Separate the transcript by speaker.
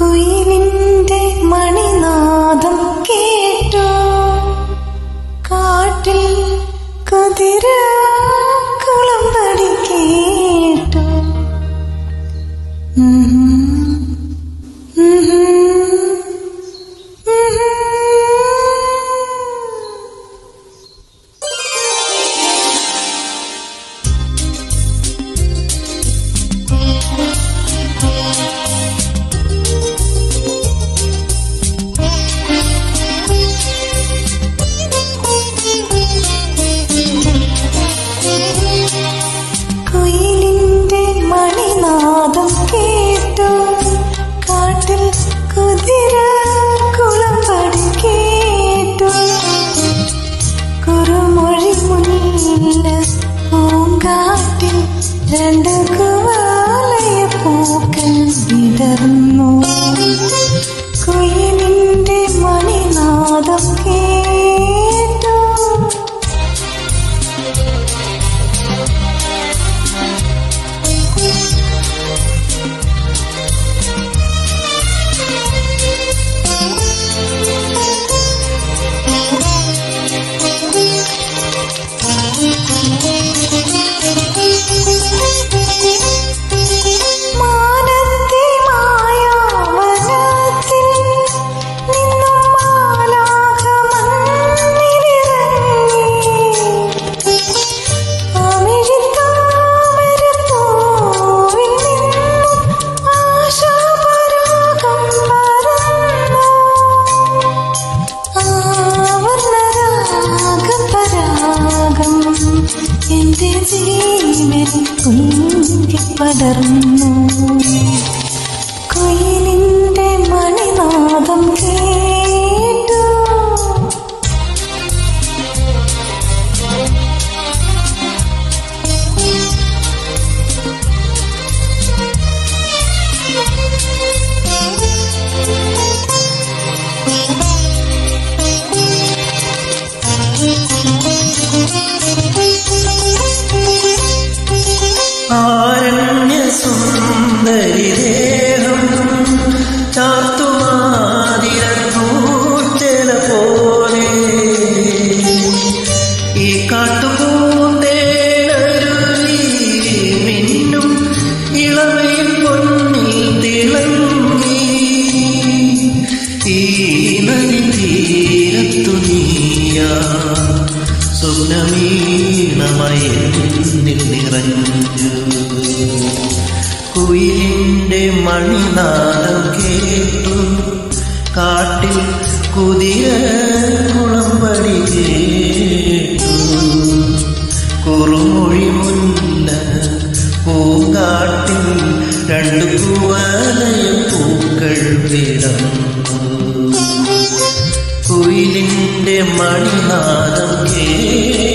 Speaker 1: കുയിലിന്റെ രണ്ട് പൂക്കൾ വിടർന്നു. എന്റെ ജീവൻ കുഞ്ചിപ്പടർന്നു കുയിലിന്റെ മണിനാദം കേട്ടു
Speaker 2: നീയാ സ്വപ്നമീണമായി എന്നിൽ നിറഞ്ഞു. കുയിലിന്റെ മണിനാദം കേട്ടു. കാട്ടിൽ കുതിര കുളമ്പടി കേട്ടു. കുറുമൊഴി മുല്ല പൂങ്കാട്ടിൽ രണ്ടു കുവലയ പൂക്കൾ വിടന്നു കുയിലിന്റെ മണിനാദം കേട്ടു.